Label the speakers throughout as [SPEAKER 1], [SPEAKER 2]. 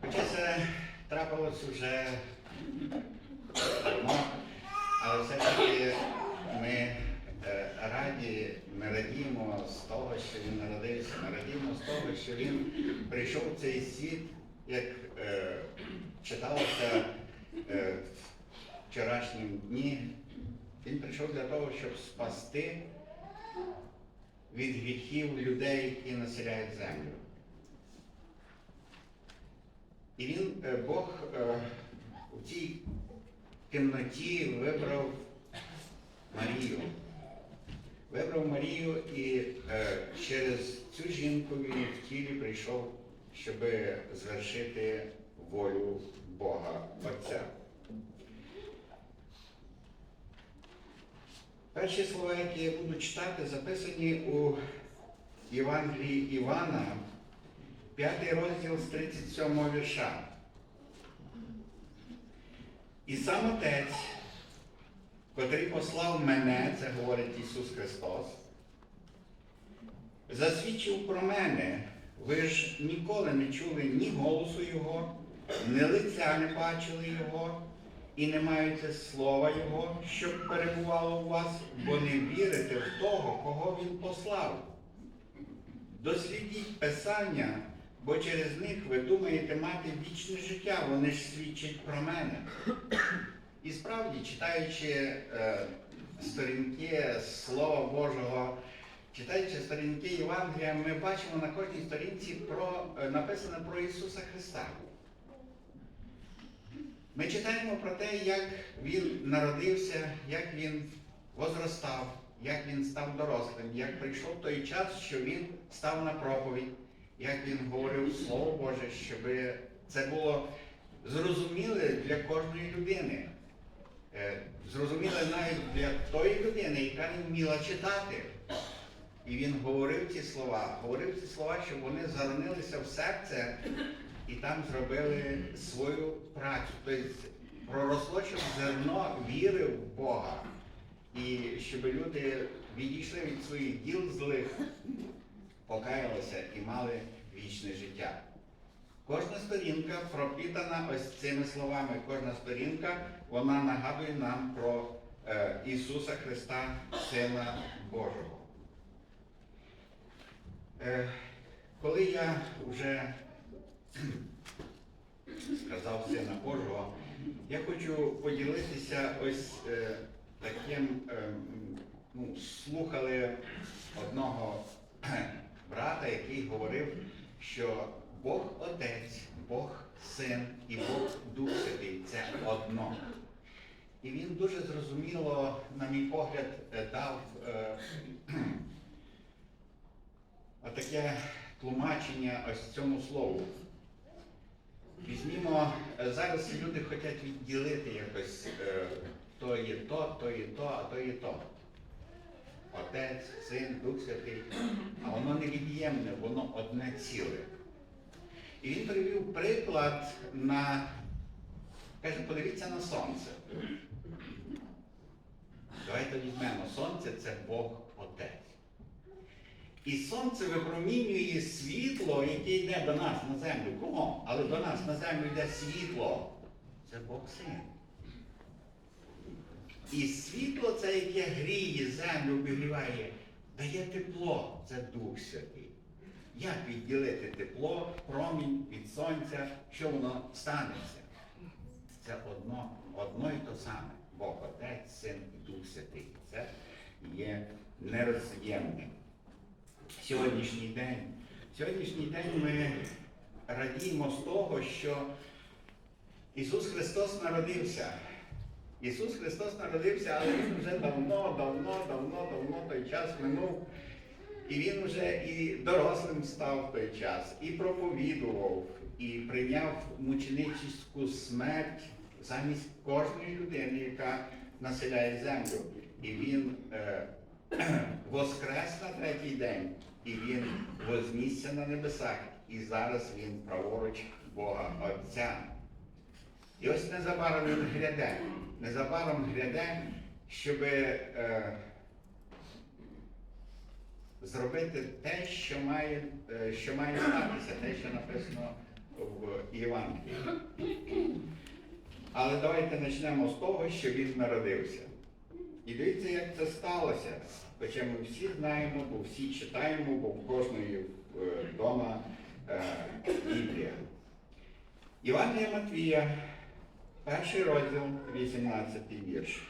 [SPEAKER 1] Хоча це трапилось вже давно, але все-таки ми е, раді, ми радіємо з того, що він народився, ми радіємо з того, що він прийшов в цей світ, як е, читалося е, в вчорашнім дні. Він прийшов для того, щоб спасти від гріхів людей, які населяють землю. І він, е, Бог е, у цій темноті вибрав Марію. Вибрав Марію і е, через цю жінку він в тілі прийшов, щоб звершити волю Бога Отця. Перші слова, які я буду читати, записані у Євангелії Івана, 5 розділ з 37 вірша. І сам Отець, котрий послав мене, це говорить Ісус Христос, засвідчив про мене. Ви ж ніколи не чули ні голосу Його, ні лиця не бачили Його, і не маєте слова Його, щоб перебувало у вас, бо не вірите в того, кого Він послав. Дослідіть Писання, бо через них ви думаєте мати вічне життя, вони ж свідчать про мене. І справді, читаючи е, сторінки Слова Божого, читаючи сторінки Євангелія, ми бачимо на кожній сторінці про, е, написано про Ісуса Христа. Ми читаємо про те, як Він народився, як Він возростав, як Він став дорослим, як прийшов той час, що Він став на проповідь, як Він говорив Слово Боже, щоб це було зрозуміле для кожної людини. Е, Зрозуміле навіть для тої людини, яка не вміла читати. І він говорив ці слова, говорив ці слова, щоб вони заронилися в серце і там зробили свою працю. Тобто проросло, щоб зерно віри в Бога. І щоб люди відійшли від своїх діл злих, покаялися і мали вічне життя. Кожна сторінка пропітана ось цими словами. Кожна сторінка вона нагадує нам про е, Ісуса Христа, Сина Божого. Е, коли я вже сказав Сина Божого, я хочу поділитися ось е, таким, е, ну, слухали одного брата, який говорив, що Бог Отець, Бог Син і Бог Дух Святий це одно. І він дуже зрозуміло, на мій погляд, е, дав е, таке тлумачення ось цьому слову. Візьмімо, е, зараз люди хочуть відділити якось е, то є то, то є то, а то є то. Отець, Син, Дух Святий. А воно невід'ємне, воно одне ціле. І він привів приклад на, каже, подивіться на сонце. Давайте візьмемо, сонце це Бог Отець. І сонце випромінює світло, яке йде до нас на землю. Кого? Але до нас на землю йде світло. Це Бог Син. І світло це, яке гріє землю, обігріває, дає тепло, це Дух Святий. Як відділити тепло, промінь від сонця, що воно станеться? Це одно, одно і то саме. Бог Отець, Син і Дух Святий. Це є нероз'ємним. Сьогоднішній день. Сьогоднішній день ми радіємо з того, що Ісус Христос народився. Ісус Христос народився, але Він вже давно, давно, давно, давно той час минув. І Він вже і дорослим став в той час, і проповідував, і прийняв мученичську смерть замість кожної людини, яка населяє землю. І Він е, воскрес на третій день, і Він вознісся на небесах, і зараз Він праворуч Бога Отця. І ось незабаром він гряде. Незабаром гряде, щоб е, зробити те, що має, е, що має статися, те, що написано в Євангелії. Але давайте почнемо з того, що він народився. І дивіться, як це сталося. Хоча ми всі знаємо, бо всі читаємо, бо в кожної вдома е, Біблія. Івангелія Матвія, перший розділ, 18 вірш.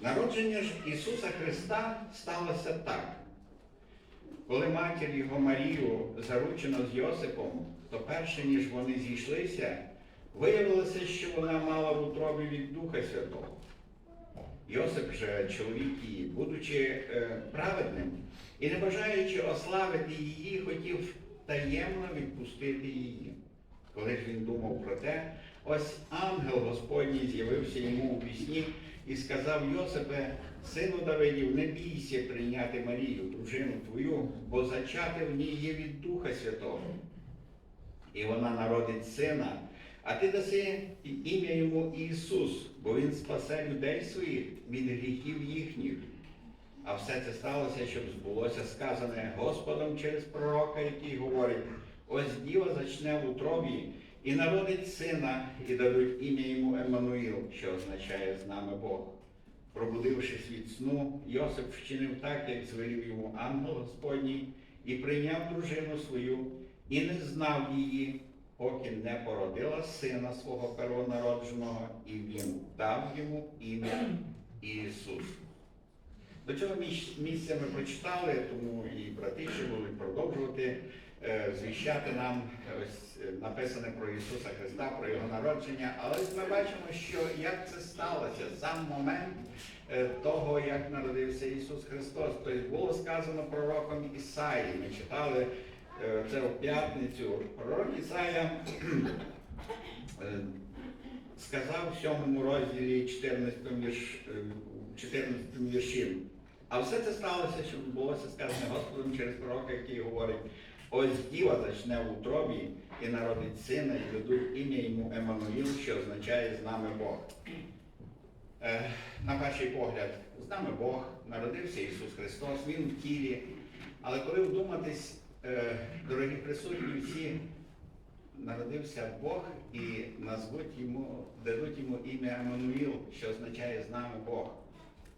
[SPEAKER 1] Народження ж Ісуса Христа сталося так. Коли матір його Марію заручено з Йосипом, то перше, ніж вони зійшлися, виявилося, що вона мала в утробі від Духа Святого. Йосип же, чоловік її, будучи е, праведним і не бажаючи ославити її, хотів таємно відпустити її. Коли ж він думав про те, ось ангел Господній з'явився йому у пісні і сказав Йосипе, сину Давидів, не бійся прийняти Марію, дружину твою, бо зачати в ній є від Духа Святого. І вона народить сина, а ти даси ім'я йому Ісус, бо Він спасе людей своїх від гріхів їхніх. А все це сталося, щоб збулося сказане Господом через пророка, який говорить: ось діва зачне в утробі і народить сина, і дадуть ім'я йому Еммануїл, що означає з нами Бог. Пробудившись від сну, Йосип вчинив так, як звелів йому ангел Господній, і прийняв дружину свою, і не знав її, поки не породила сина свого первонародженого, і він дав йому ім'я Ісус. До цього місця ми прочитали, тому і брати ще будуть продовжувати звіщати нам ось е, написане про Ісуса Христа, про Його народження. Але ось ми бачимо, що як це сталося, сам момент е, того, як народився Ісус Христос. Тобто було сказано пророком Ісаї. Ми читали е, це в п'ятницю. Пророк Ісая е, сказав в сьомому розділі 14 вірш, е, 14 вірші. А все це сталося, щоб відбулося сказане Господом через пророка, який говорить, ось діва зачне в утробі і народить сина, і дадуть ім'я йому Еммануїл, що означає з нами Бог. Е, на перший погляд, з нами Бог, народився Ісус Христос, Він в тілі. Але коли вдуматись, е, дорогі присутні, всі народився Бог і назвуть йому, дадуть йому ім'я Еммануїл, що означає з нами Бог.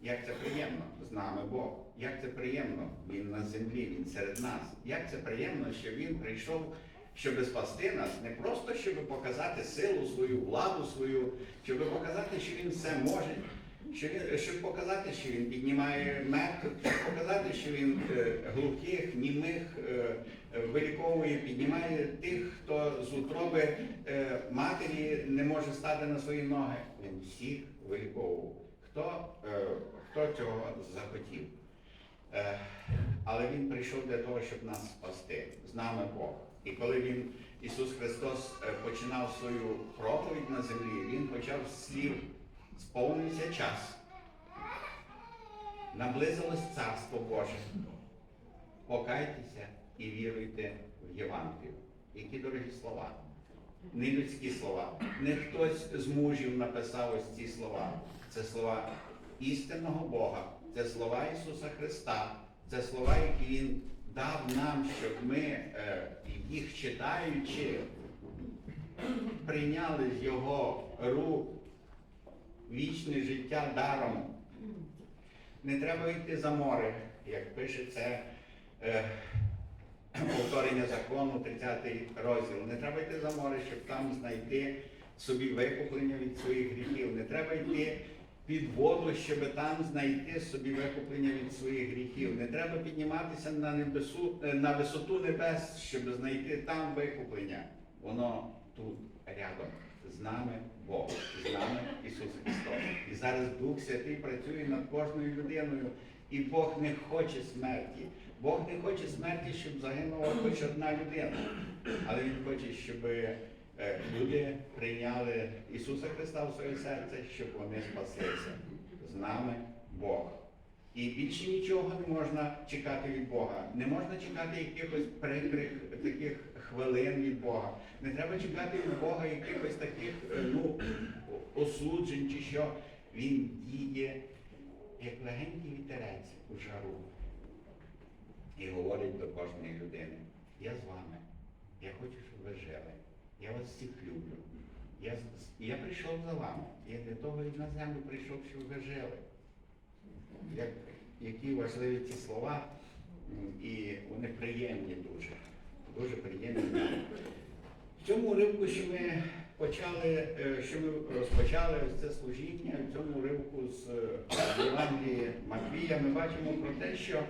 [SPEAKER 1] Як це приємно з нами Бог. Як це приємно, Він на землі, Він серед нас. Як це приємно, що Він прийшов, щоб спасти нас, не просто щоб показати силу свою, владу свою, щоб показати, що він все може, що він, щоб показати, що він піднімає мертвих, щоб показати, що він е, глухих, німих е, е, виліковує, піднімає тих, хто з утроби матері не може стати на свої ноги. Він всіх виліковував. Хто, хто цього захотів? Е, але Він прийшов для того, щоб нас спасти. З нами Бог. І коли він, Ісус Христос, е, починав свою проповідь на землі, Він почав слів сповнився час. Наблизилось Царство Боже. Покайтеся і віруйте в Євангелію. Які дорогі слова. Не людські слова. Не хтось з мужів написав ось ці слова. Це слова істинного Бога, це слова Ісуса Христа, це слова, які Він дав нам, щоб ми, е, їх читаючи, прийняли з Його рук вічне життя даром. Не треба йти за море, як пише це е, повторення закону, 30 розділ. Не треба йти за море, щоб там знайти собі викуплення від своїх гріхів. Не треба йти під воду, щоб там знайти собі викуплення від своїх гріхів. Не треба підніматися на, небесу, е, на висоту небес, щоб знайти там викуплення. Воно тут рядом. З нами Бог, з нами Ісус Христос. І зараз Дух Святий працює над кожною людиною. І Бог не хоче смерті. Бог не хоче смерті, щоб загинула хоч одна людина. Але Він хоче, щоб люди прийняли Ісуса Христа в своє серце, щоб вони спаслися. З нами Бог. І більше нічого не можна чекати від Бога. Не можна чекати якихось прикрих таких хвилин від Бога. Не треба чекати від Бога якихось таких е, ну, осуджень чи що. Він діє як легенький вітерець у жару. і говорить до кожної людини, я з вами, я хочу, щоб ви жили, я вас всіх люблю. Я, я прийшов за вами. Я для того і на землю прийшов, щоб ви жили. Як, які важливі ці слова, і вони приємні дуже. Дуже приємні. В цьому уривку, що ми почали, е, що ми розпочали ось це служіння, в цьому уривку з е, Євангелії Матвія, ми бачимо про те, що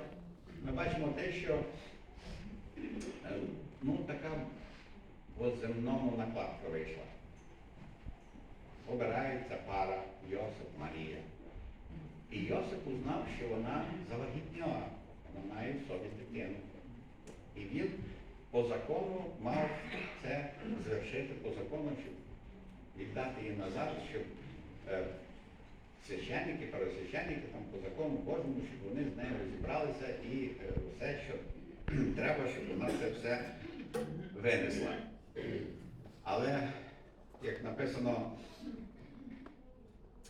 [SPEAKER 1] ми бачимо те, що е, ну, така по земному накладка вийшла. Обирається пара Йосип Марія. І Йосип узнав, що вона завагітніла, вона має в собі дитину. І він по закону мав це звершити по закону, щоб віддати її назад, щоб е, священники, пересвященники там по закону Божому, щоб вони з нею розібралися і е, все, що треба, щоб вона це все винесла. Але, як написано,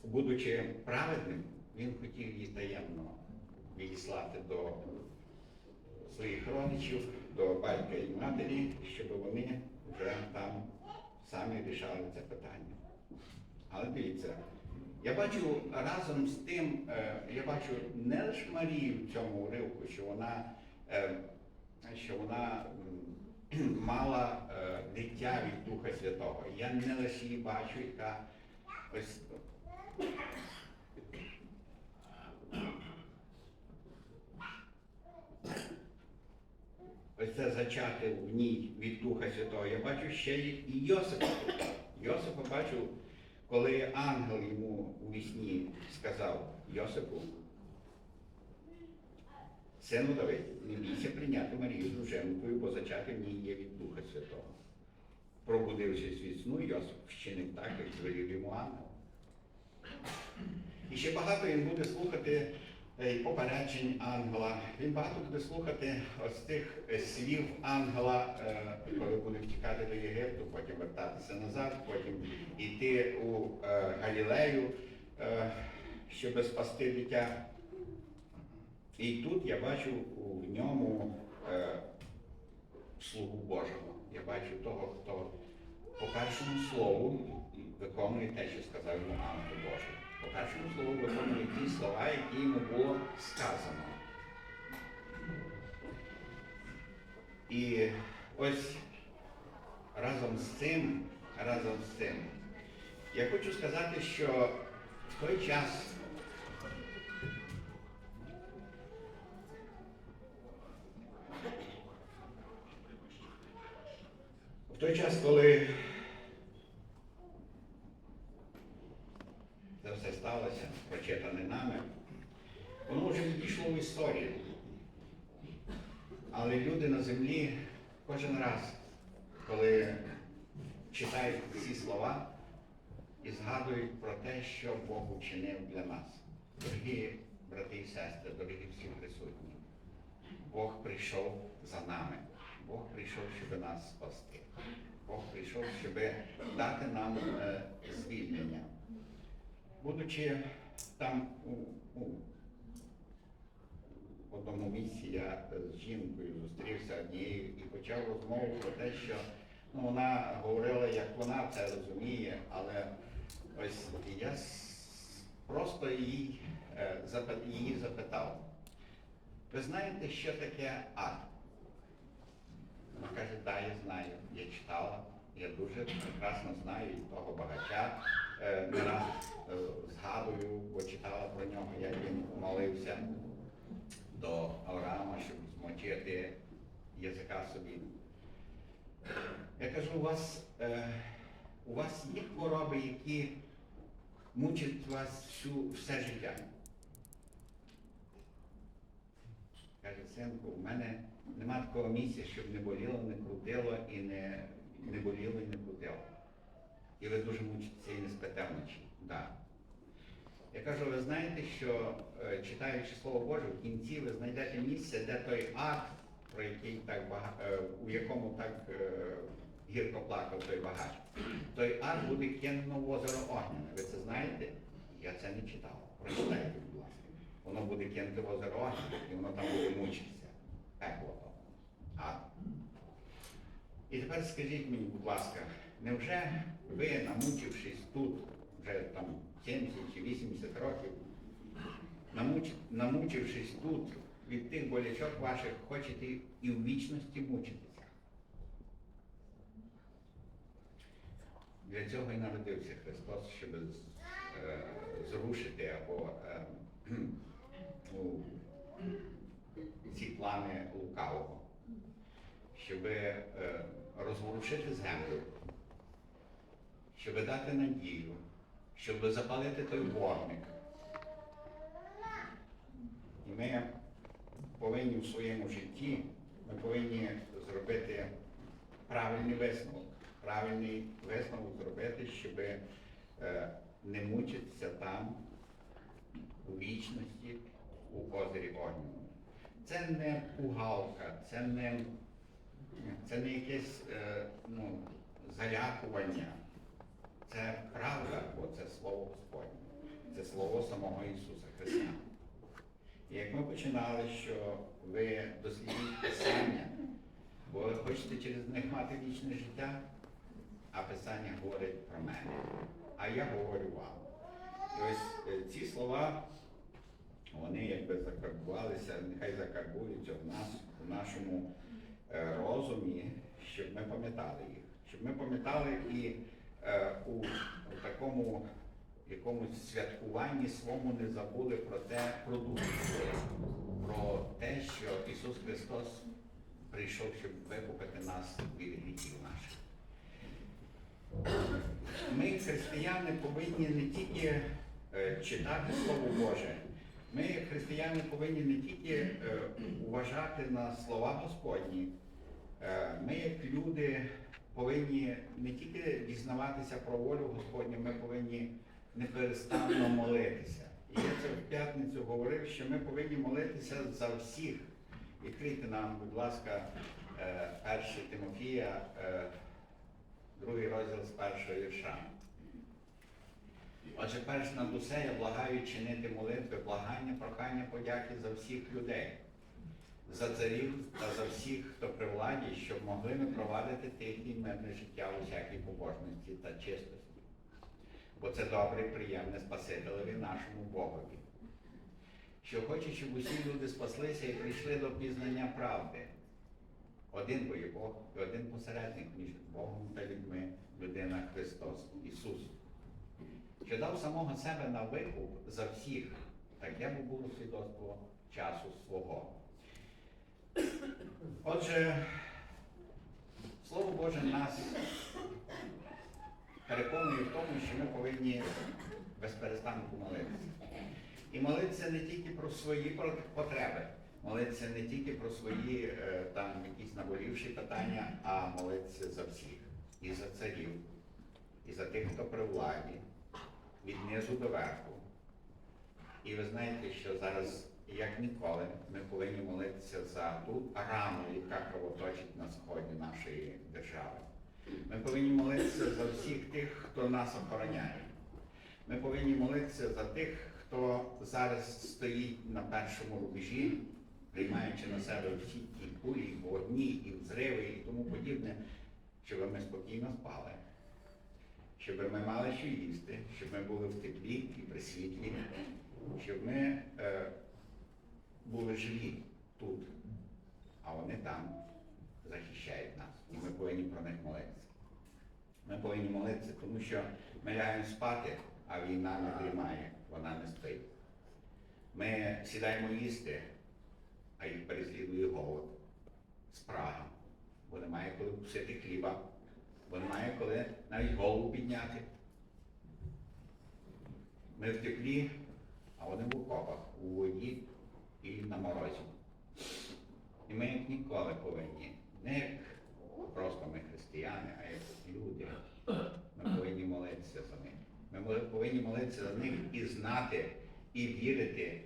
[SPEAKER 1] будучи праведним, він хотів її таємно відіслати до своїх родичів, до батька і матері, щоб вони вже там самі рішали це питання. Але дивіться, я бачу разом з тим, е, я бачу не лише Марію в цьому уривку, що вона, е, що вона мала е, дитя від Духа Святого. Я не лише її бачу, яка ось ось це зачати в ній від Духа Святого. Я бачу ще і Йосипа. Йосипа бачу, коли ангел йому у вісні сказав Йосипу, сину Давид, не бійся прийняти Марію дружинкою, бо зачати в ній є від Духа Святого. Пробудившись від сну, Йосип вчинив так, як звелів йому ангел. І ще багато він буде слухати е, попереджень ангела. Він багато буде слухати ось тих е, слів ангела, е, коли буде втікати до Єгипту, потім вертатися назад, потім йти у Галілею, щоб спасти дитя. І тут я бачу в ньому е, слугу Божого. Я бачу того, хто по першому слову виконує те, що сказав йому ангел Божий. По першому слову виконує ті слова, які йому було сказано. І ось разом з цим, разом з цим, я хочу сказати, що в той час час, коли це все сталося, прочитане нами, воно вже відійшло в історію. Але люди на землі кожен раз, коли читають ці слова і згадують про те, що Бог учинив для нас. Дорогі брати і сестри, дорогі всі присутні, Бог прийшов за нами. Бог прийшов, щоб нас спасти. Бог прийшов, щоб дати нам е, звільнення. Будучи там у, у одному місці, я з жінкою зустрівся однією і почав розмову про те, що ну, вона говорила, як вона це розуміє, але ось я просто її, е, її запитав. Ви знаєте, що таке ад? Вона каже, так, я знаю, я читала, я дуже прекрасно знаю і того багача. Е, Не раз е, згадую, бо читала про нього, як він молився до Авраама, щоб змочити язика собі. Я кажу, у вас, е, у вас є хвороби, які мучать вас всю, все життя. Каже, синку, у мене нема такого місця, щоб не боліло, не крутило і не, не боліло і не крутило. І ви дуже мучитеся і не спите вночі. Да. Я кажу, ви знаєте, що е, читаючи Слово Боже, в кінці ви знайдете місце, де той ад, про який так бага... е, у якому так е, гірко плакав той багач, той ад буде кинено в озеро Огняне. Ви це знаєте? Я це не читав. Прочитайте, будь ласка. Воно буде кинуто в озеро Огняне, і воно там буде мучитися. То. А. І тепер скажіть мені, будь ласка, невже ви, намучившись тут, вже там 70 чи 80 років, намуч, намучившись тут від тих болячок ваших, хочете і в вічності мучитися? Для цього і народився Христос, щоб е, зрушити або е, кхм, ну, ці плани лукавого, щоб е, розворушити землю, щоб дати надію, щоб запалити той вогник. І ми повинні в своєму житті, ми повинні зробити правильний висновок. Правильний висновок зробити, щоб е, не мучитися там у вічності у озері Огненому. Це не пугалка, це не, це не якесь е, ну, залякування. Це правда, бо це слово Господнє. Це слово самого Ісуса Христа. І як ми починали, що ви дослідіть Писання, бо ви хочете через них мати вічне життя, а Писання говорить про мене, а я говорю вам. І ось е, ці слова, вони якби закарбувалися, нехай закарбуються в нас, в нашому е, розумі, щоб ми пам'ятали їх. Щоб ми пам'ятали і е, у, у такому якомусь святкуванні своєму не забули про те, про Святий, про те, що Ісус Христос прийшов, щоб викупити нас від гріхів наших. Ми, християни, повинні не тільки е, читати Слово Боже, ми, християни, повинні не тільки е, уважати на слова Господні, е, ми, як люди, повинні не тільки дізнаватися про волю Господню, ми повинні неперестанно молитися. І я це в п'ятницю говорив, що ми повинні молитися за всіх. Відкрийте нам, будь ласка, е, 1 Тимофія, другий розділ з першого вірша. Отже, перш над усе я благаю чинити молитви, благання, прохання, подяки за всіх людей, за царів та за всіх, хто при владі, щоб могли ми провадити тихе і мирне життя у всякій побожності та чистості. Бо це добре і приємне Спасителеві нашому Богові. Що хоче, щоб усі люди спаслися і прийшли до пізнання правди. Один бо є Бог і один посередник між Богом та людьми, людина Христос, Ісус що дав самого себе на викуп за всіх, таке б було свідоцтво часу свого. Отже, Слово Боже нас переконує в тому, що ми повинні без перестанку молитися. І молитися не тільки про свої потреби, молитися не тільки про свої е, там якісь наболівші питання, а молитися за всіх. І за царів, і за тих, хто при владі, від низу до верху. І ви знаєте, що зараз, як ніколи, ми повинні молитися за ту рану, яка кровоточить на сході нашої держави. Ми повинні молитися за всіх тих, хто нас охороняє. Ми повинні молитися за тих, хто зараз стоїть на першому рубежі, приймаючи на себе всі ті кулі, і вогні, і взриви, і тому подібне, щоб ми спокійно спали щоб ми мали що їсти, щоб ми були в теплі і при світлі, щоб ми е, були живі тут, а вони там захищають нас. І ми повинні про них молитися. Ми повинні молитися, тому що ми лягаємо спати, а війна не дрімає, вона не спить. Ми сідаємо їсти, а їх переслідує голод, спрага, бо немає коли кусити хліба бо немає коли навіть голову підняти. Ми в а вони в окопах, у воді і на морозі. І ми як ніколи повинні, не як просто ми християни, а як люди. Ми повинні молитися за них. Ми повинні молитися за них і знати, і вірити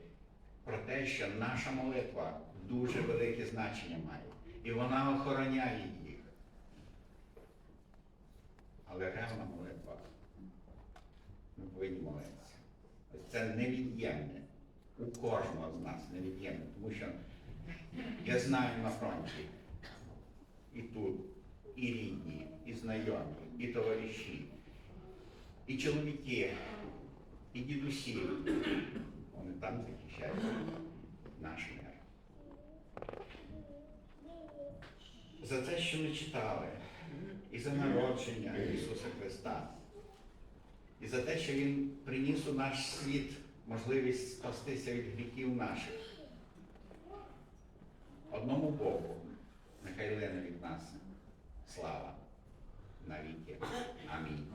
[SPEAKER 1] про те, що наша молитва дуже велике значення має. І вона охороняє їх. Але ревна молитва. Ми повинні молитися. Це невід'ємне. У кожного з нас невід'ємне. Тому що Я знаю на фронті. І тут, і рідні, і знайомі, і товариші, і чоловіки, і дідусі. Вони там захищають наш мир. За те, що ми читали, і за народження Ісуса Христа, і за те, що Він приніс у наш світ можливість спастися від гріхів наших. Одному Богу, нехай лине від нас слава навіки. Амінь.